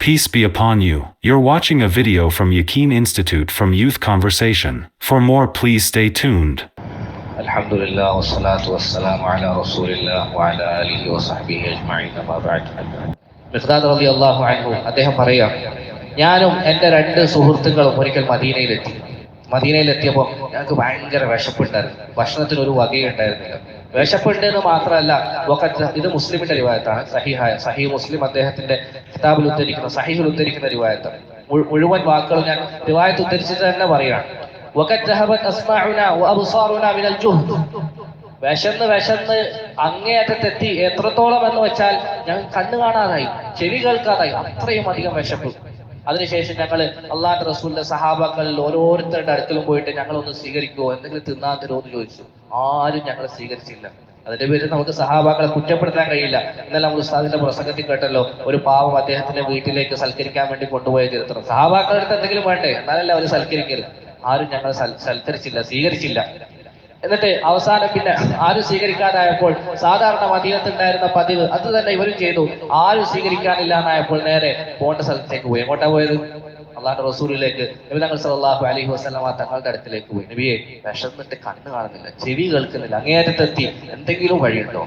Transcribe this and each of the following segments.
Peace be upon you. You're watching a video from Yakin Institute from Youth Conversation. For more, please stay tuned. الحمد لله والصلاة والسلام على رسول الله وعلى آله وصحبه أجمعين أما بعد മിസ്ദാദ് റളി അള്ളാഹു അൻഹു അദ്ദേഹം പറയാം ഞാനും എൻ്റെ രണ്ട് സുഹൃത്തുക്കളും ഒരിക്കൽ മദീനയിലെത്തി മദീനയിലെത്തിയപ്പോൾ ഞങ്ങൾക്ക് ഭയങ്കര വിശപ്പുണ്ടായിരുന്നു ഭക്ഷണത്തിന് ഒരു വകയുണ്ടായിരുന്നില്ല വിശപ്പുണ്ട് എന്ന് മാത്രമല്ല ഇത് മുസ്ലിമിന്റെ റിവായത്താണ് സഹിഹായ സഹി മുസ്ലിം അദ്ദേഹത്തിന്റെ കിതാബിൽ ഉദ്ധരിക്കുന്ന സഹിഹിൽ ഉദ്ധരിക്കുന്ന റിവായത്ത് മുഴുവൻ വാക്കുകൾ ഞാൻ റിവായത്ത് ഉദ്ധരിച്ചിട്ട് തന്നെ പറയുകയാണ്. വിശന്ന് വിശന്ന് അങ്ങേയറ്റത്തെത്തി എത്രത്തോളം എന്ന് വെച്ചാൽ ഞങ്ങൾ കണ്ണു കാണാതായി ചെവി കേൾക്കാതായി അത്രയും അധികം വിശപ്പ്. അതിനുശേഷം ഞങ്ങൾ അള്ളാഹ് റസൂലിന്റെ സഹാബാക്കളിൽ ഓരോരുത്തരുടെ അടുക്കലും പോയിട്ട് ഞങ്ങൾ ഒന്ന് സ്വീകരിക്കുമോ എന്തെങ്കിലും തിന്നാൻ തരുമോ എന്ന് ചോദിച്ചു. ആരും ഞങ്ങൾ സ്വീകരിച്ചില്ല. അതിന്റെ പേരിൽ നമുക്ക് സഹാബാക്കളെ കുറ്റപ്പെടുത്താൻ കഴിയില്ല. എന്നാൽ നമ്മൾ ഉസ്താദിന്റെ പ്രസംഗത്തിൽ കേട്ടല്ലോ ഒരു പാവം അദ്ദേഹത്തിന്റെ വീട്ടിലേക്ക് സൽക്കരിക്കാൻ വേണ്ടി കൊണ്ടുപോയ ചരിത്രം. സഹാബാക്കളുടെ അടുത്ത് എന്തെങ്കിലും വേണ്ടേ? എന്നാലല്ല അവർ സൽക്കരിക്കരുത് ആരും ഞങ്ങൾ സൽ- സൽക്കരിച്ചില്ല സ്വീകരിച്ചില്ല. എന്നിട്ട് അവസാനം പിന്നെ ആരും സ്വീകരിക്കാനായപ്പോൾ സാധാരണ മദീനത്തുണ്ടായിരുന്ന പതിവ് അത് തന്നെ ഇവരും ചെയ്തു. ആരും സ്വീകരിക്കാനില്ല എന്നായപ്പോൾ നേരെ പോകേണ്ട സ്ഥലത്തേക്ക് പോയി. എങ്ങോട്ടാ പോയത്? അള്ളാഹുന്റെ റസൂലിലേക്ക്. നബി തങ്ങൾ സല്ലല്ലാഹു അലൈഹി വസല്ലമ തങ്ങളുടെ അടുത്തിലേക്ക് പോയി. നബിയെ വിശന്നിട്ട് കണ്ണ് കാണുന്നില്ല ചെവി കേൾക്കുന്നില്ല അങ്ങേയറ്റത്തെത്തി. എന്തെങ്കിലും വഴിയുണ്ടോ?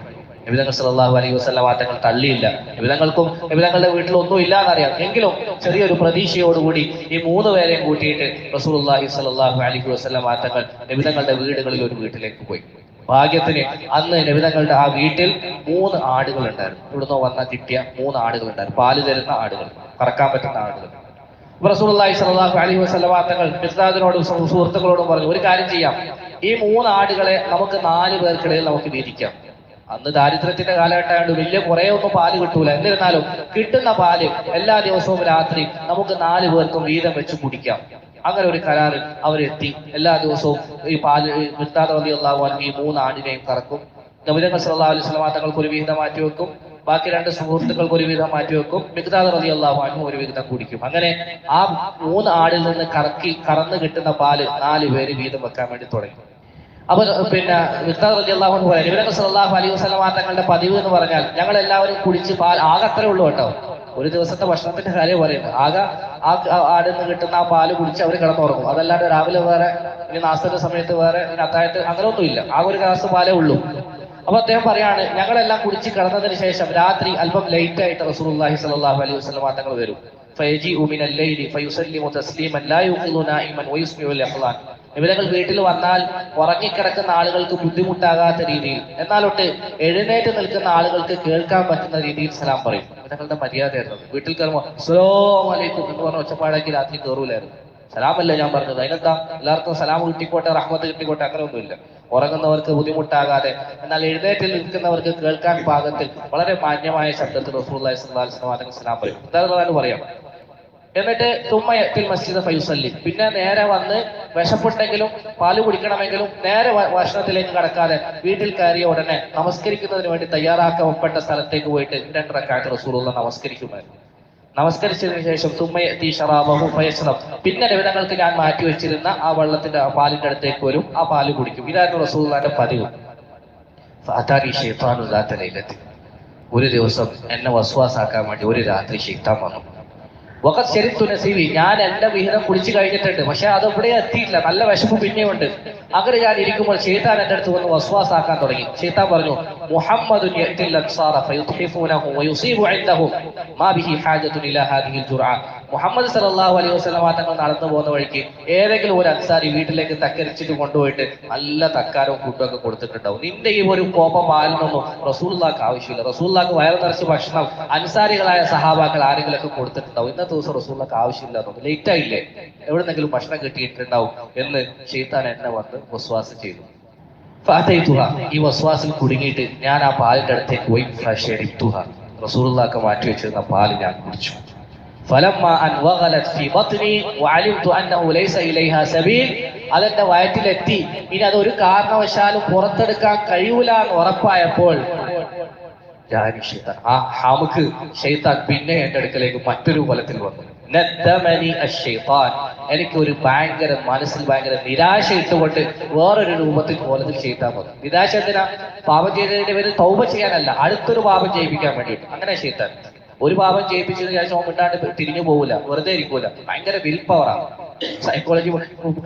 നബി തങ്ങൾ സല്ലല്ലാഹു അലൈഹി വസല്ലമ തങ്ങൾ തള്ളിയില്ല. നബി തങ്ങൾക്കും വീട്ടിലൊന്നും ഇല്ല എന്നറിയാം എങ്കിലും ചെറിയൊരു പ്രതീക്ഷയോടുകൂടി ഈ മൂന്ന് പേരെയും കൂട്ടിയിട്ട് റസൂലുള്ളാഹി സ്വല്ലല്ലാഹു അലൈഹി വസല്ലമ തങ്ങൾ നബി തങ്ങളുടെ വീടുകളിൽ ഒരു വീട്ടിലേക്ക് പോയി. ഭാഗ്യത്തിന് അന്ന് നബിതങ്ങളുടെ ആ വീട്ടിൽ മൂന്ന് ആടുകൾ ഉണ്ടായിരുന്നു. ഇവിടുന്ന് വന്ന കിട്ടിയ മൂന്ന് ആടുകൾ ഉണ്ടായിരുന്നു. പാൽ തരുന്ന ആടുകൾ കറക്കാൻ പറ്റുന്ന ആടുകൾ. അപ്പൊ റസൂലുള്ളാഹി അലി അലൈഹി വസല്ലമ തങ്ങൾ മിസ്ദാദിനോടും സു- സുഹൃത്തുക്കളോടും പറഞ്ഞു ഒരു കാര്യം ചെയ്യാം. ഈ മൂന്ന് ആടുകളെ നമുക്ക് നാല് പേർക്കിടയിൽ നമുക്ക് വീതിക്കാം. അന്ന് ദാരിദ്ര്യത്തിന്റെ കാലഘട്ടമായതുകൊണ്ട് വലിയ കുറെ ഒന്നും പാൽ കിട്ടൂല. എന്നിരുന്നാലും കിട്ടുന്ന പാൽ എല്ലാ ദിവസവും രാത്രി നമുക്ക് നാല് പേർക്കും വീതം വെച്ച് കുടിക്കാം. അങ്ങനെ ഒരു കരാറിൽ അവരെത്തി. എല്ലാ ദിവസവും ഈ പാൽ മിർത്താദ് അൻഹു ഈ മൂന്ന് ആടിനെയും കറക്കും. നബിതങ്ങൾ സല്ലല്ലാഹു അലൈഹി വസല്ലമ തങ്ങൾക്ക് ഒരു വിഹിതം മാറ്റി വെക്കും. ബാക്കി രണ്ട് സുഹൃത്തുക്കൾക്ക് ഒരു വിഹിതം മാറ്റി വെക്കും. റതി അൻഹു ഒരു വിഹിതം കുടിക്കും. അങ്ങനെ ആ മൂന്ന് ആടിൽ നിന്ന് കറക്കി കറന്ന് കിട്ടുന്ന പാൽ നാല് പേര് വീതം വെക്കാൻ വേണ്ടി തുടങ്ങി. അപ്പൊ പിന്നെ അള്ളാഹു ഇവരൊക്കെ സല്ലാഹു അലൈഹി വസ്ലാം തങ്ങളുടെ പതിവ് എന്ന് പറഞ്ഞാൽ ഞങ്ങൾ എല്ലാവരും കുടിച്ച് പാൽ ആകെ അത്രേ ഉള്ളൂ കേട്ടോ. ഒരു ദിവസത്തെ ഭക്ഷണത്തിന്റെ കാര്യം പറയുന്നത് ആകെ ആ ആടിൽ നിന്ന് കിട്ടുന്ന ആ പാൽ കുടിച്ച് അവർ കിടന്നുറങ്ങും. അതല്ലാണ്ട് രാവിലെ വേറെ ഇനി നാസ്തന്റെ സമയത്ത് വേറെ ഇനി അത്താഴത്ത് അങ്ങനെയൊന്നുമില്ല ആ ഒരു ഗ്ലാസ് പാലേ ഉള്ളൂ. അപ്പൊ അദ്ദേഹം പറയാണ് ഞങ്ങളെല്ലാം കുടിച്ച് കിടന്നതിന് ശേഷം രാത്രി അല്പം ലൈറ്റ് ആയിട്ട് റസൂലുള്ളാഹി സ്വല്ലല്ലാഹു അലൈഹി വസല്ലം തങ്ങൾ വരും. ഫൈജി ഉമിനൽ ലൈലി ഫയുസല്ലിമു തസ്ലീമൻ ലാ യുഖിലു നാഇമൻ വയുസ്മിഉൽ ഇഹ്ലാൻ ഇവരങ്ങൾ വീട്ടിൽ വന്നാൽ ഉറങ്ങിക്കിടക്കുന്ന ആളുകൾക്ക് ബുദ്ധിമുട്ടാകാത്ത രീതിയിൽ എന്നാലൊട്ട് എഴുന്നേറ്റ് നിൽക്കുന്ന ആളുകൾക്ക് കേൾക്കാൻ പറ്റുന്ന രീതിയിൽ സലാം പറയും. ഇവരങ്ങളുടെ മര്യാദയായിരുന്നു. വീട്ടിൽ കയറുമ്പോൾ സലാം അലൈക്കും എന്ന് പറഞ്ഞ ഒച്ചപ്പാടാക്കി രാത്രി കയറൂലായിരുന്നു സലാമല്ല ഞാൻ പറഞ്ഞത്? അതിനെന്താ? എല്ലാവർക്കും സലാം കിട്ടിക്കോട്ടെ റഹ്മത്ത് കിട്ടിക്കോട്ടെ അങ്ങനെ ഒന്നുമില്ല ഉറങ്ങുന്നവർക്ക് ബുദ്ധിമുട്ടാകാതെ എന്നാൽ എഴുന്നേറ്റിൽ നിൽക്കുന്നവർക്ക് കേൾക്കാൻ പാകത്തിൽ വളരെ മാന്യമായ ശബ്ദത്തിൽ സ്വല്ലല്ലാഹു അലൈഹി സലാം പറയും. എന്താണെന്ന് പറയാം എന്നിട്ട് തുമ്മയത്തിൽ മസ്ജിദ് ഫൈസല്ലി. പിന്നെ നേരെ വന്ന് വിശപ്പുണ്ടെങ്കിലും പാൽ കുടിക്കണമെങ്കിലും നേരെ ഭക്ഷണത്തിലേക്ക് കടക്കാതെ വീട്ടിൽ കയറിയ ഉടനെ നമസ്കരിക്കുന്നതിന് വേണ്ടി തയ്യാറാക്കപ്പെട്ട സ്ഥലത്തേക്ക് പോയിട്ട് രണ്ടരക്കാട്ട് റസൂലുള്ള നമസ്കരിക്കുമായിരുന്നു. നമസ്കരിച്ചതിന് ശേഷം തുമ്മയത്തി ഷറാബഹു ഫയസ്റം പിന്നെ രവിതങ്ങൾക്ക് ഞാൻ മാറ്റി വെച്ചിരുന്ന ആ വെള്ളത്തിന്റെ ആ പാലിന്റെ അടുത്തേക്ക് വരും ആ പാൽ കുടിക്കും. ഇതായിരുന്നു റസൂലുള്ളാന്റെ പതിവ്. ഒരു ദിവസം എന്നെ വസ്വാസാക്കാൻ വേണ്ടി ഒരു രാത്രി ശൈത്താൻ വന്നു. വഖത് ശരിത്തു ഞാൻ എന്റെ വിഹിതം കുടിച്ചു കഴിഞ്ഞിട്ടുണ്ട്. പക്ഷെ അത് ഇവിടെ എത്തിയിട്ടില്ല. നല്ല വിശപ്പ് പിന്നെയുണ്ട്. അങ്ങനെ ഞാൻ ഇരിക്കുമ്പോൾ ഷെയ്ത്താൻ എന്റെ അടുത്ത് വന്ന് വസ്വാസാക്കാൻ തുടങ്ങി. ഷെയ്ത്താൻ പറഞ്ഞു മുഹമ്മദുൻ മുഹമ്മദ് സലാഹു അലൈഹി വസല്ലമ തങ്ങൾ നടന്നു പോകുന്ന വഴിക്ക് ഏതെങ്കിലും ഒരു അൻസാരി വീട്ടിലേക്ക് തക്കരിച്ചിട്ട് കൊണ്ടുപോയിട്ട് നല്ല തക്കാരവും ഫുഡും ഒക്കെ കൊടുത്തിട്ടുണ്ടാവും. നിന്റെ ഈ ഒരു കോപ്പ പാലിനൊന്നും റസൂലുള്ളാക്ക് ആവശ്യമില്ല. റസൂലുള്ളാക്ക് വയറ് നിറച്ച് ഭക്ഷണം അൻസാരികളായ സഹാബാക്കൾ ആരെങ്കിലും ഒക്കെ കൊടുത്തിട്ടുണ്ടാവും. ഇന്നത്തെ ദിവസം റസൂലുള്ളാക്ക് ആവശ്യമില്ല തോന്നുന്നു ലേറ്റ് ആയില്ലേ എവിടെന്നെങ്കിലും ഭക്ഷണം കിട്ടിയിട്ടുണ്ടാവും എന്ന് ഷെയ്ത്താൻ എന്നെ വന്ന് വസ്വാസം ചെയ്തു. ഈ വസ്വാസിൽ കുടുങ്ങിയിട്ട് ഞാൻ ആ പാലിന്റെ അടുത്തേക്ക് പോയി ഫ്രഷ് എടുത്തുഹ റസൂലുള്ളാക്ക് മാറ്റി വെച്ചിരുന്ന പാൽ ഞാൻ കുടിച്ചു. ഫലമ്മ അൻ വഗലത് ഫി ബത്നി വഅലിംതു അന്നഹു ലൈസ ഇലൈഹാ സബീൽ. അതെന്റെ വയറ്റിലെത്തി. ഇനി അത് ഒരു കാരണവശാലും പുറത്തെടുക്കാൻ കഴിയൂല എന്ന് ഉറപ്പായപ്പോൾ ശൈത്താൻ. ആ ഹാമുക്ക് ഷെയ്ത്താൻ പിന്നെ എന്റെ അടുക്കലേക്ക് മറ്റൊരു കൊലത്തിൽ വന്നു. എനിക്ക് ഒരു ഭയങ്കര മനസ്സിൽ ഭയങ്കര നിരാശ ഇട്ടുകൊണ്ട് വേറൊരു രൂപത്തിൽ കോലത്തിൽ ചെയ്താൽ വന്നു. നിരാശ എന്തിനാ? പാപം ചെയ്തതിന്റെ പേരിൽ തൗബ ചെയ്യാനല്ല. അടുത്തൊരു പാപം ചെയ്യിപ്പിക്കാൻ വേണ്ടിയിട്ട്. അങ്ങനെ ചെയ്താൻ ഒരു പാപം ചെയ്യിപ്പിച്ചതിന് ശേഷം അവൻ മിണ്ടാണ്ട് തിരിഞ്ഞു പോകില്ല വെറുതെ ഇരിക്കൂല. ഭയങ്കര വിൽ പവറാണ് സൈക്കോളജി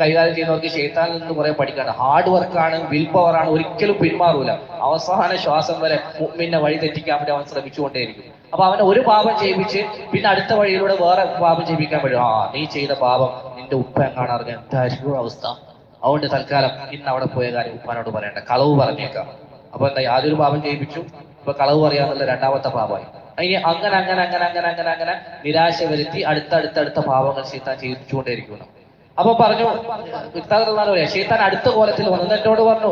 കൈകാര്യം ചെയ്യുന്നവർക്ക് ഷെയ്ത്താനിൽ നിന്ന് കുറെ പഠിക്കാണ് ഹാർഡ് വർക്കാണ് വിൽ പവറാണ് ഒരിക്കലും പിന്മാറൂല. അവസാന ശ്വാസം വരെ മുമ്മിനെ വഴി തെറ്റിക്കാൻ വേണ്ടി അവൻ ശ്രമിച്ചുകൊണ്ടേയിരിക്കും. അപ്പൊ അവനെ ഒരു പാപം ചെയ്യിപ്പിച്ച് പിന്നെ അടുത്ത വഴിയിലൂടെ വേറെ പാപം ചെയ്യിപ്പിക്കാൻ പറ്റും. ആ നീ ചെയ്ത പാപം നിന്റെ ഉപ്പ എങ്ങാണ് അറിഞ്ഞ? എന്തായിരിക്കും അവസ്ഥ? അതുകൊണ്ട് തൽക്കാലം ഇന്ന് അവിടെ പോയ കാര്യം ഉപ്പാനോട് പറയണ്ട. കളവ് പറഞ്ഞേക്കാം. അപ്പൊ എന്താ യാതൊരു പാപം ചെയ്യിപ്പിച്ചു. ഇപ്പൊ കളവ് പറയാന്നുള്ള രണ്ടാമത്തെ പാപമായി. അങ്ങനെ അങ്ങനെ അങ്ങനെ അങ്ങനെ അങ്ങനെ അങ്ങനെ നിരാശ വരുത്തി അടുത്തടുത്തടുത്ത അടുത്ത അടുത്ത പാപങ്ങൾ ശീത്താൻ ചെയ്യിച്ചുകൊണ്ടേയിരിക്കുന്നു അപ്പൊ പറഞ്ഞു ഷെയ്ത്താൻ അടുത്ത കോലത്തിൽ വന്നു എന്നോട് പറഞ്ഞു?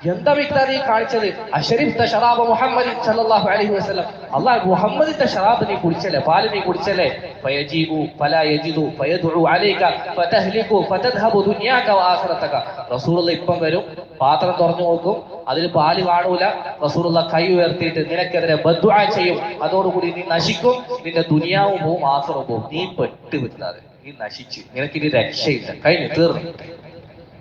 എന്താ വിക്താദ് ഈ കാണിച്ചത് അഷരിഫ്ത ഷറാബ് മുഹമ്മദ് സല്ലല്ലാഹു അലൈഹി വസല്ലം. അല്ലാഹ് മുഹമ്മദിന്റെ ഷറാബ് നീ കുടിച്ചല്ലേ പാൽ നീ കുടിച്ചല്ലേ ഫയജീബു ഫലാ യജിദു ഫയദ്ഉ അലൈക ഫതഹ്ലികു ഫതദ്ഹബു ദുനിയാക വആഖിറതക റസൂലുള്ള ഇപ്പം വരും പാത്രം തുറന്നു നോക്കും അതിൽ പാൽ കാണൂല. റസൂലുള്ള കൈ ഉയർത്തിയിട്ട് നിനക്കെതിരെ ബദ്ദുആ ചെയ്യും. അതോടുകൂടി നീ നശിക്കും നിന്റെ ദുനിയാവും പോവും ആഖിറവും പോവും. നീ പെട്ട് വിട്ടാതെ നീ നശിച്ചു. നിനക്കിനി രക്ഷയില്ല. കഴിഞ്ഞു തീർന്നു.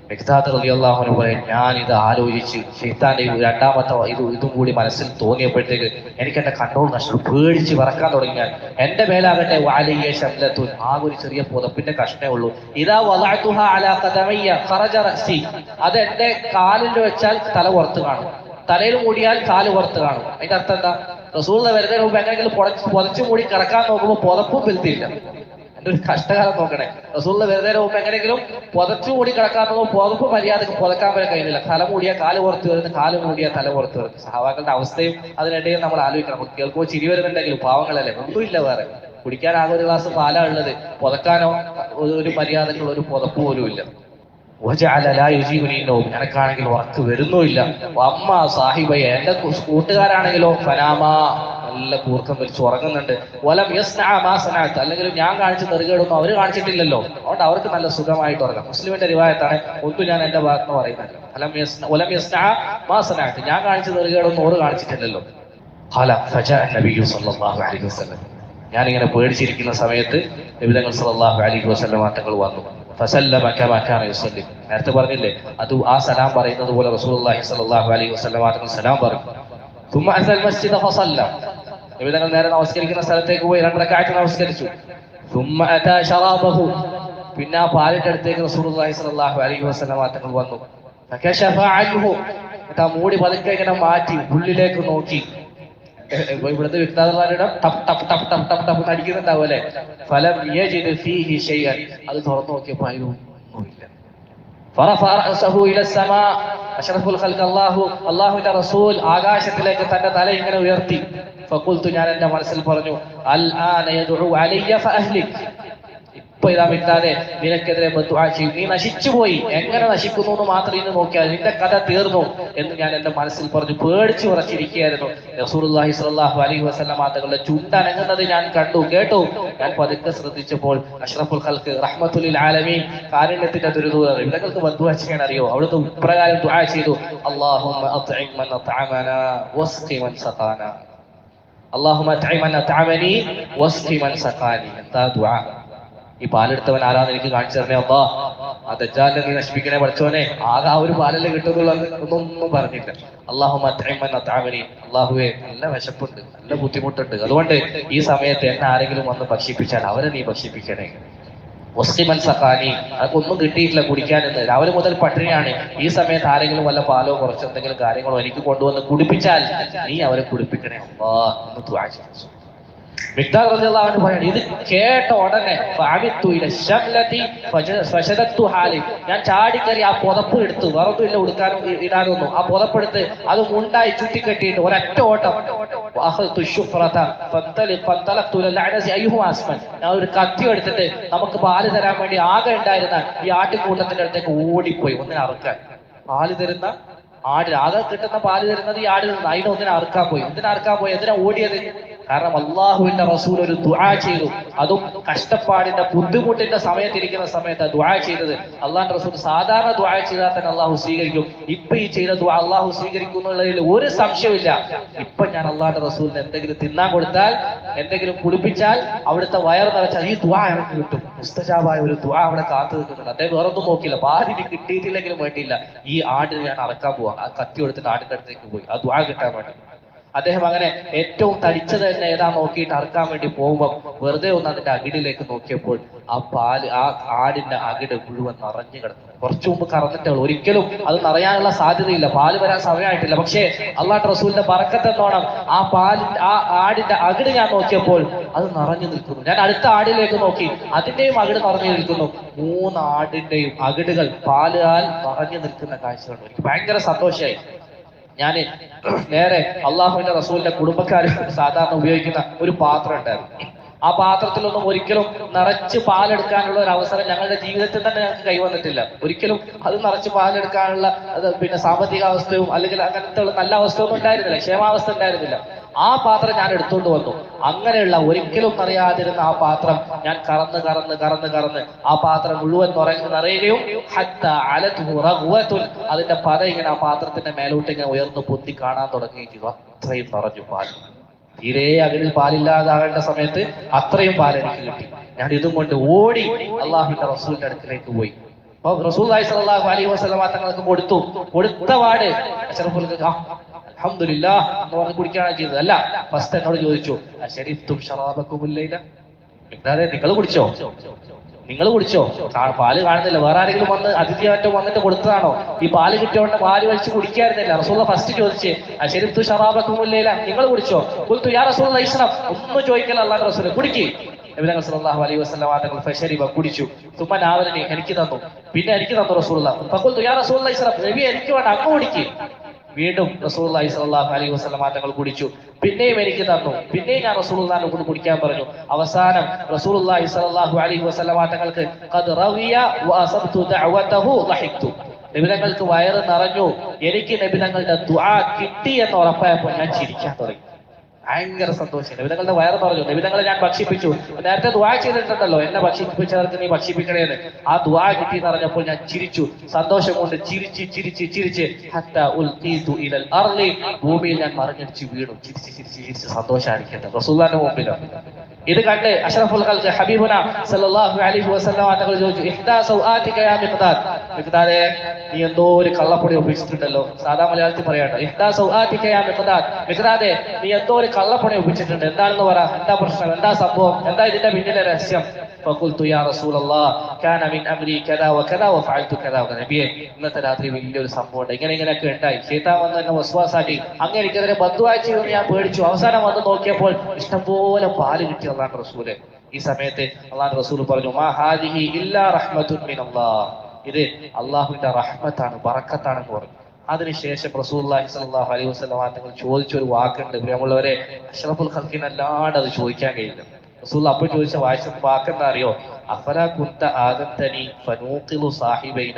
വ്യക്താദ് റളിയല്ലാഹു പോലെ ഞാൻ ഇത് ആലോചിച്ച് ഷെയ്ത്താന്റെ ഈ രണ്ടാമത്തെ ഇത് ഇതും കൂടി മനസ്സിൽ തോന്നിയപ്പോഴത്തേക്ക് എനിക്ക് എന്റെ കൺട്രോൾ നഷ്ടം പേടിച്ച് പറക്കാൻ തുടങ്ങിയാൽ എന്റെ മേലാകട്ടെ വാലിയ ശബ്ദത്തു ആ ഒരു ചെറിയ പുതപ്പിന്റെ കഷ്ണേ ഉള്ളൂ. ഇതാ വലാത്തുഹ അലാ ഖദമയ്യ ഫറജ റഅസി. അത് എന്റെ കാലിൽ വെച്ചാൽ തല പുറത്ത് കാണും. തലയിൽ മൂടിയാൽ കാൽ പുറത്ത് കാണും. അതിന്റെ അർത്ഥം എന്താ? റസൂൾ വരുന്നതിന് മുമ്പ് എങ്ങനെയെങ്കിലും പുതച്ചു മൂടി കിടക്കാൻ നോക്കുമ്പോൾ പുതപ്പും വെലുത്തില്ല എന്റെ ഒരു കഷ്ടകാലം നോക്കണേ. റസൂള്ള വെറുതെ മുമ്പ് എങ്ങനെയെങ്കിലും പുതച്ചു കൂടി കിടക്കാൻ നോക്കുമ്പോൾ പുതപ്പ് മര്യാദയ്ക്ക് പുതക്കാൻ വരെ കഴിയുന്നില്ല. തല മൂടിയ കാൽ പുറത്ത് വരുന്നു കാൽ മൂടിയ തല പുറത്ത് വരുന്നു. സഹവാക്കളുടെ അവസ്ഥയും അതിനിടയിൽ നമ്മൾ ആലോചിക്കണം. കേൾക്കുമ്പോൾ ചിരി വരുന്നുണ്ടെങ്കിലും പാവങ്ങളല്ലേ? ഒന്നുമില്ല വേറെ. കുടിക്കാൻ ആകെ ഒരു ഗ്ലാസ് പാലാ ഉള്ളത്. പുതക്കാനോ ഒരു- മര്യാദക്കുള്ള ഒരു പുതപ്പ് പോലും ഇല്ല. എനക്കാണെങ്കിൽ ഉറക്ക് വരുന്നുമില്ല. അമ്മ സാഹിബയ്യ എന്റെ കൂട്ടുകാരാണെങ്കിലോ ഫനാമാ. നല്ല കൂർക്കം വലിച്ച് ഉറങ്ങുന്നുണ്ട്. വലം യസ്നഅ മാ സനഅത്ത് അല്ലെങ്കിൽ ഞാൻ കാണിച്ച നെറുകേടൊന്നും അവർ കാണിച്ചിട്ടില്ലല്ലോ. അതുകൊണ്ട് അവർക്ക് നല്ല സുഖമായിട്ട് ഉറങ്ങാം. മുസ്ലിമിന്റെ റിവായത്താണ് ഒന്നും ഞാൻ എന്റെ ഭാഗത്ത് പറയുന്നത് വലം യസ്ന വലം യസ്നഅ മാ സനഅത്ത് ഞാൻ കാണിച്ച നെറുകേടൊന്നും ഓർ കാണിച്ചിട്ടില്ലല്ലോ. ഞാനിങ്ങനെ പേടിച്ചിരിക്കുന്ന സമയത്ത് നബിതങ്ങൾ സല്ലല്ലാഹു അലി വസല്ലം മാറ്റങ്ങൾ വന്നു. ഫസല്ല നേരത്തെ പറഞ്ഞില്ലേ അത് ആ സലാം പറയുന്നത് പോലെ റസൂലുള്ളാഹി സ്വല്ലല്ലാഹു അലൈഹി വസല്ലം മാറ്റങ്ങൾ സലാം പറഞ്ഞു നബി തങ്ങൾ നേരെ നമസ്കരിക്കുന്ന സ്ഥലത്തേക്ക് പോയി രണ്ട് റക്കാറ്റ് നമസ്കരിച്ചു. പിന്നെ ആ പാലിന്റെ അടുത്തേക്ക് റസൂലി സലാഹു അലൈഹി വസ്ലം തങ്ങൾ വന്നു. എന്നിട്ട് ആ മൂടി പതുക്കെ ഇങ്ങനെ മാറ്റി ഉള്ളിലേക്ക് നോക്കി. ഇവിടുത്തെ വിഘ്നാഥന്മാരുടെ ടപ് ടപ് ടപ് ടപ് ടപ് ടപ് അടിക്കുന്നുണ്ടാവും അല്ലെ? ഫലം അത് തുറന്നു നോക്കിയപ്പോ അതിലൊന്നുമില്ല അഷറഫുൽ അള്ളാഹു അള്ളാഹുവിന്റെ റസൂൽ ആകാശത്തിലേക്ക് തന്റെ തല ഇങ്ങനെ ഉയർത്തി. ഫക്കുൽത്തു ഞാൻ എന്റെ മനസ്സിൽ പറഞ്ഞു ഇപ്പൊ ഇതാ വിട്ടാതെ നിനക്കെതിരെ ബന്ധുവാഴ്ച നീ നശിച്ചുപോയി. എങ്ങനെ നശിക്കുന്നു എന്ന് മാത്രം ഇന്ന് നോക്കിയാൽ നിന്റെ കഥ തീർന്നു എന്ന് ഞാൻ എന്റെ മനസ്സിൽ പറഞ്ഞു പേടിച്ചു ഉറച്ചിരിക്കുകയായിരുന്നു. റസൂർഹി സാഹു അലൈഹി വസ്ലാം മാതകളുടെ ചുണ്ടനങ്ങുന്നത് ഞാൻ കണ്ടു. കേട്ടു? ഞാൻ പതുക്കെ ശ്രദ്ധിച്ചപ്പോൾ അഷ്റഫുൽ ഖൽക്ക് റഹ്മത്തുലിൽ ആലമി കാരുണ്യത്തിന്റെ ദുരിതൂറ ഇവിടങ്ങൾക്ക് ബന്ധുവാഴ്ചയാണ് അറിയോ? അവിടുത്തെ ഇപ്രകാരം ദുആ ചെയ്തു. അള്ളാഹു ദുആ? ഈ പാലെടുത്തവൻ ആരാന്ന് എനിക്ക് കാണിച്ചു തരണേ അപ്പാ ആ ദജ്ജാലിനെ നീ നശിപ്പിക്കണേ പഠിച്ചവനെ. ആകെ ആ ഒരു പാലല്ലേ കിട്ടുന്നുള്ളത് ഒന്നും പറഞ്ഞില്ല അള്ളാഹു അള്ളാഹുവെ നല്ല വിശപ്പുണ്ട് നല്ല ബുദ്ധിമുട്ടുണ്ട്. അതുകൊണ്ട് ഈ സമയത്ത് എന്നെ ആരെങ്കിലും വന്ന് ഭക്ഷിപ്പിച്ചാൽ അവരെ നീ ഭക്ഷിപ്പിക്കണേ. ഒസ്ലിമൻ സഖാനി ഒന്നും കിട്ടിയിട്ടില്ല കുടിക്കാനെന്ന്. രാവിലെ മുതൽ പട്ടിണിയാണ്. ഈ സമയത്ത് ആരെങ്കിലും വല്ല പാലോ കുറച്ച് എന്തെങ്കിലും കാര്യങ്ങളോ എനിക്ക് കൊണ്ടുവന്ന് കുടിപ്പിച്ചാൽ നീ അവരെ കുടിപ്പിക്കണേ. അമ്മാ എന്ന് പറയാണ് ഇത് കേട്ട ഉടനെ ഞാൻ ചാടിക്കറി ആ പുതപ്പ് എടുത്തു. വേറൊന്നും ഇല്ല ഉടുക്കാനും ഇടാനൊന്നും. ആ പുതപ്പെടുത്ത് അത് മുണ്ടായി ചുറ്റിക്കെട്ടിയിട്ട് ഒരൊറ്റ ഓട്ടം. ഞാൻ ഒരു കത്തി എടുത്തിട്ട് നമുക്ക് പാൽ തരാൻ വേണ്ടി ആകെ ഉണ്ടായിരുന്ന ഈ ആട്ടുകൂട്ടത്തിന്റെ അടുത്തേക്ക് ഓടിപ്പോയി. ഒന്നിനെ അറുക്കാൻ. പാൽ തരുന്ന ആടിന് ആകെ കിട്ടുന്ന പാൽ തരുന്നത് ഈ ആടിൽ നിന്ന്. അതിനെ ഒന്നിനെ അറുക്കാൻ പോയി. ഒന്നിനെ അറുക്കാൻ പോയി? എന്തിനാ ഓടിയത്? കാരണം അള്ളാഹുവിന്റെ റസൂൽ ഒരു ദുആ ചെയ്തു. അതും കഷ്ടപ്പാടിന്റെ ബുദ്ധിമുട്ടിന്റെ സമയത്തിരിക്കുന്ന സമയത്ത് ദുആ ചെയ്തത്. അള്ളാഹുന്റെ റസൂൽ സാധാരണ ദുആ ചെയ്താൽ തന്നെ അള്ളാഹു സ്വീകരിക്കും. ഇപ്പൊ ഈ ചെയ്ത ദുആ അള്ളാഹു സ്വീകരിക്കും എന്നുള്ളതിൽ ഒരു സംശയമില്ല ഇപ്പൊ ഞാൻ അള്ളാഹുന്റെ റസൂലിന് എന്തെങ്കിലും തിന്നാൻ കൊടുത്താൽ എന്തെങ്കിലും കുളിപ്പിച്ചാൽ അവിടുത്തെ വയർ നിറച്ചാൽ ഈ ദുആ എനിക്ക് കിട്ടും. മുസ്തജാബായ ഒരു ദുആ അവിടെ കാത്തു നിൽക്കുന്നുണ്ട്. അദ്ദേഹം വേറൊന്നും നോക്കില്ല ഭാര്യ കിട്ടിയിട്ടില്ലെങ്കിലും വേണ്ടിയില്ല. ഈ ആടിന് ഞാൻ അറക്കാൻ പോവാ ആ കത്തി എടുത്തിട്ട് ആടിന്റെ അടുത്തേക്ക് പോയി. ആ ദുആ കിട്ടാൻ വേണ്ടി. അദ്ദേഹം അങ്ങനെ ഏറ്റവും തടിച്ചത് തന്നെ ഏതാ നോക്കിയിട്ട് അറക്കാൻ വേണ്ടി പോകുമ്പോൾ വെറുതെ ഒന്ന് അതിന്റെ അകിടിലേക്ക് നോക്കിയപ്പോൾ ആ പാൽ ആ ആടിന്റെ അകിട് മുഴുവൻ നിറഞ്ഞു കിടന്നു കുറച്ചു മുമ്പ് കറന്നിട്ടേ ഉള്ളൂ. ഒരിക്കലും അത് നിറയാനുള്ള സാധ്യതയില്ല. പാൽ വരാൻ സമയമായിട്ടില്ല. പക്ഷേ അള്ളാഹ് റസൂലിന്റെ പറക്കത്തെന്നോണം ആ പാലിന്റെ ആ ആടിന്റെ അകിട് ഞാൻ നോക്കിയപ്പോൾ അത് നിറഞ്ഞു നിൽക്കുന്നു. ഞാൻ അടുത്ത ആടിലേക്ക് നോക്കി. അതിന്റെയും അകിട് നിറഞ്ഞു നിൽക്കുന്നു. മൂന്ന് ആടിന്റെയും അകിടുകൾ പാലാൽ നിറഞ്ഞു നിൽക്കുന്ന കാഴ്ച കണ്ടു. എനിക്ക് ഭയങ്കര സന്തോഷമായി. ഞാൻ നേരെ അള്ളാഹുവിന്റെ റസൂലിന്റെ കുടുംബക്കാർ സാധാരണ ഉപയോഗിക്കുന്ന ഒരു പാത്രം ഉണ്ടായിരുന്നു. ആ പാത്രത്തിലൊന്നും ഒരിക്കലും നിറച്ച് പാലെടുക്കാനുള്ള ഒരു അവസരം ഞങ്ങളുടെ ജീവിതത്തിൽ തന്നെ ഞങ്ങൾക്ക് കൈവന്നിട്ടില്ല. ഒരിക്കലും അത് നിറച്ച് പാലെടുക്കാനുള്ള പിന്നെ സാമ്പത്തിക അവസ്ഥയും അല്ലെങ്കിൽ അങ്ങനത്തെ നല്ല അവസ്ഥയൊന്നും ഉണ്ടായിരുന്നില്ല. ക്ഷേമാവസ്ഥ ഉണ്ടായിരുന്നില്ല. ആ പാത്രം ഞാൻ എടുത്തുകൊണ്ട് വന്നു. അങ്ങനെയുള്ള ഒരിക്കലും നിറയാതിരുന്ന ആ പാത്രം ഞാൻ കറന്ന് കറന്ന് കറന്ന് കറന്ന് ആ പാത്രം മുഴുവൻ നിറയുകയും അതിന്റെ പത ഇങ്ങനെ ആ പാത്രത്തിന്റെ മേലോട്ട് ഇങ്ങനെ ഉയർന്നു പൊത്തി കാണാൻ തുടങ്ങിയിരിക്കുക. അത്രയും നിറഞ്ഞു പാൽ. തീരെ അതിന് പാലില്ലാതാകേണ്ട സമയത്ത് അത്രയും പാൽ എനിക്ക് കിട്ടി. ഞാൻ ഇതും കൊണ്ട് ഓടി അള്ളാഹുവിന്റെ റസൂലിന്റെ അടുക്കിലേക്ക് പോയി. അപ്പൊ റസൂൽ അള്ളാഹു അലി വസ്ലാ തങ്ങൾക്ക് കൊടുത്തു. കൊടുത്ത പാട് അഹമ്മദില്ല എന്ന് പറഞ്ഞ് കുടിക്കുകയാണ് ചെയ്തത്. അല്ല ഫസ്റ്റ് എന്നോട് ചോദിച്ചു അശരിത്തും ഷറാബക്കുമില്ലയില്ല അതെ നിങ്ങൾ കുടിച്ചോ? നിങ്ങൾ കുടിച്ചോ? പാൽ കാണുന്നില്ല. വേറെ ആരെങ്കിലും വന്ന് അതിഥിയായിട്ട് വന്നിട്ട് കൊടുത്തതാണോ? ഈ പാൽ കിട്ടിയോണ്ട് പാൽ വലിച്ച് കുടിക്കായിരുന്നില്ല. റസൂള്ള ഫസ്റ്റ് ചോദിച്ച് അശരിത്തു ഷറാബക്കുമില്ലയില്ല നിങ്ങൾ കുടിച്ചോ? കുൽത്തു യാ റസൂൾ ഇസ്ലാം ഒന്നും ചോദിക്കല അള്ളാഹ് റസൂൽ. കുടിക്ക്. അലൈഹി വസല്ലം ഫശരിബ കുടിച്ചു. തുമ്മ എനിക്ക് തന്നു. പിന്നെ എനിക്ക് തന്നു റസൂലുള്ള. ഫഖുൽതു യാ ഇസ്ലാം എനിക്ക് വേണ്ട. അങ്ങ് കുടിക്ക്. വീണ്ടും സ്വല്ലല്ലാഹു അലൈഹി വസല്ലം തങ്ങൾ കുടിച്ചു. പിന്നെയും എനിക്ക് തന്നു. പിന്നെയും ഞാൻ റസൂലുള്ളാഹിനെ കൊണ്ട് കുടിക്കാൻ പറഞ്ഞു. അവസാനം റസൂലുള്ളാഹി സ്വല്ലല്ലാഹു അലൈഹി നബിതങ്ങൾക്ക് വയറ് നിറഞ്ഞു. എനിക്ക് നിബിതങ്ങളുടെ ദുആ കിട്ടി എന്ന് ഉറപ്പായപ്പോൾ ഞാൻ ചിരിക്കാൻ തുടങ്ങി. ഭയങ്കര സന്തോഷം. നബിതങ്ങളുടെ വയറ് പറഞ്ഞു നബിതങ്ങളെ ഞാൻ ഭക്ഷിപ്പിച്ചു. നേരത്തെ ദുവാ ചെയ്തിട്ടുണ്ടല്ലോ. എന്നെ ഭക്ഷിപ്പിച്ചവർക്ക് നീ ഭക്ഷിപ്പിക്കണേന്ന്. ആ ദുവാ കിട്ടി പറഞ്ഞപ്പോൾ ഞാൻ ചിരിച്ചു. സന്തോഷം കൊണ്ട് ചിരിച്ച് ചിരിച്ച് ചിരിച്ച്. ഭൂമിയിൽ ഞാൻ മറിഞ്ഞടിച്ച് വീണു. ചിരിച്ച് ചിരിച്ച് ചിരിച്ച് സന്തോഷമായിരിക്കട്ടെ റസൂദാന്റെ മുമ്പിലോ. ഇത് കണ്ട് അഷ്റഫുൽ ഹബീബുന സല്ലല്ലാഹു അലൈഹി വസല്ലം ചോദിച്ചു ഇഹ്ദാ നീ എന്തോ ഒരു കള്ളപ്പൊടി ഉപയോഗിച്ചിട്ടുണ്ടല്ലോ. സാധാ മലയാളത്തിൽ പറയാട്ടോ നീ എന്തോ ഒരു കള്ളപ്പണി ഒപ്പിച്ചിട്ടുണ്ട്. എന്താണെന്ന് പറ? എന്താ പ്രശ്നം? എന്താ സംഭവം? എന്താ ഇതിന്റെ പിന്നിലെ രഹസ്യം? ഇന്നത്തെ രാത്രി വലിയൊരു സംഭവം ഉണ്ട് ഇങ്ങനെ ഇങ്ങനെയൊക്കെ ഉണ്ടായി. സീതാ വന്ന് എന്നെ വസ്വാസാക്കി. അങ്ങനെ എനിക്കെതിരെ ബന്ധുവായ ചെയ്യുമെന്ന് ഞാൻ പേടിച്ചു. അവസാനം വന്ന് നോക്കിയപ്പോൾ ഇഷ്ടംപോലെ പാൽ കിട്ടിയതാണ് റസൂൽ. ഈ സമയത്ത് അള്ളാഹ് റസൂൽ പറഞ്ഞു മാ ഹാദിഹി ഇല്ലാ റഹ്മത്തുൻ ഇത് അള്ളാഹുവിന്റെ റഹ്മത്താണ് ബറക്കത്താണ് എന്ന് പറഞ്ഞു. അതിനുശേഷം റസൂല്ലാഹി സ്വല്ലല്ലാഹു അലൈഹി വസ്ലാം തങ്ങൾ ചോദിച്ച ഒരു വാക്കുണ്ട്. പ്രിയമുള്ളവരെ അഷ്റഫുൽ ഖൽഖിന് അല്ലാണ്ട് അത് ചോദിക്കാൻ കഴിയില്ല. റസൂൽ അപ്പോൾ ചോദിച്ച വായിച്ച വാക്കെന്താ അറിയോ? സാഹിബൈന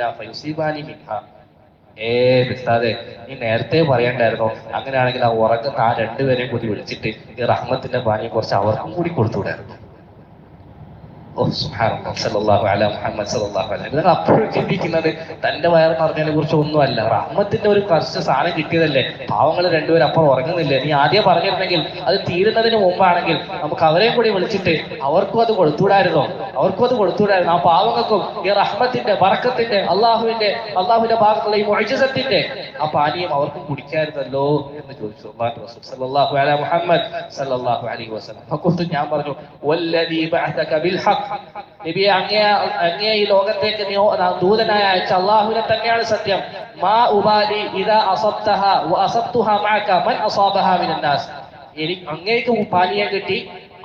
നീ നേരത്തെ പറയണ്ടായിരുന്നോ? അങ്ങനെയാണെങ്കിൽ ആ ഉറങ്ങുന്ന ആ രണ്ടുപേരെയും കൂടി വിളിച്ചിട്ട് ഈ റഹ്മത്തിന്റെ പാനി കുറച്ച് അവർക്കും കൂടി കൊടുത്തുകൂടായിരുന്നു അലാ മുഹമ്മദ് അപ്പോഴും ചിന്തിക്കുന്നത് തന്റെ വയറ് നിറഞ്ഞതിനെ കുറിച്ച് ഒന്നുമല്ല. റഹ്മത്തിന്റെ ഒരു കുറച്ച് സാധനം കിട്ടിയതല്ലേ? പാവങ്ങൾ രണ്ടുപേരും അപ്പോൾ ഉറങ്ങുന്നില്ലേ? നീ ആദ്യം പറഞ്ഞിരുന്നെങ്കിൽ അത് തീരുന്നതിന് മുമ്പാണെങ്കിൽ നമുക്ക് അവരെയും കൂടി വിളിച്ചിട്ട് അവർക്കും അത് കൊടുത്തുവിടായിരുന്നോ? അവർക്കും അത് കൊടുത്തുവിടായിരുന്നു. ആ പാവങ്ങൾക്കും ഈ റഹ്മത്തിന്റെ വറക്കത്തിന്റെ അള്ളാഹുവിന്റെ അള്ളാഹുവിന്റെ ഭാഗത്തുള്ള ഈ മൊഴിജത്തിന്റെ ആ പാനീയം അവർക്കും കുടിക്കായിരുന്നല്ലോ എന്ന് ചോദിച്ചു മുഹമ്മദ് അലൈഹി ഞാൻ പറഞ്ഞു നബിയെ അങ്ങേ അങ്ങേ ഈ ലോകത്തേക്ക് ദൂതനായ അയച്ച അള്ളാഹുവിനെ തന്നെയാണ് സത്യം. മാ ഉബാലി ഇദാ അസബ്തഹ അസബ്തുഹ മഅക മൻ അസാബഹ എനിക്ക് അങ്ങേക്ക് പാനീയം കിട്ടി.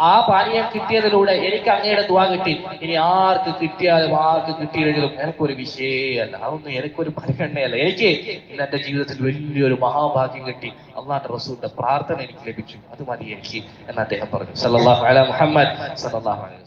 ആ പാനീയം കിട്ടിയതിലൂടെ എനിക്ക് അങ്ങയുടെ ദുവാ കിട്ടി. ഇനി ആർക്ക് കിട്ടിയാലും ആർക്ക് കിട്ടിയില്ലെങ്കിലും എനിക്കൊരു വിഷയമല്ല. അതൊന്നും എനിക്കൊരു പരിഗണനയല്ല. എനിക്ക് ഇന്ന് എന്റെ ജീവിതത്തിൽ വലിയൊരു മഹാഭാഗ്യം കിട്ടി. അള്ളാന്റെ റസൂലിന്റെ പ്രാർത്ഥന എനിക്ക് ലഭിച്ചു. അത് മതി എനിക്ക് എന്ന് അദ്ദേഹം പറഞ്ഞു. സല്ലല്ലാഹു അലാ മുഹമ്മദ് സല്ലല്ലാഹു അലൈഹി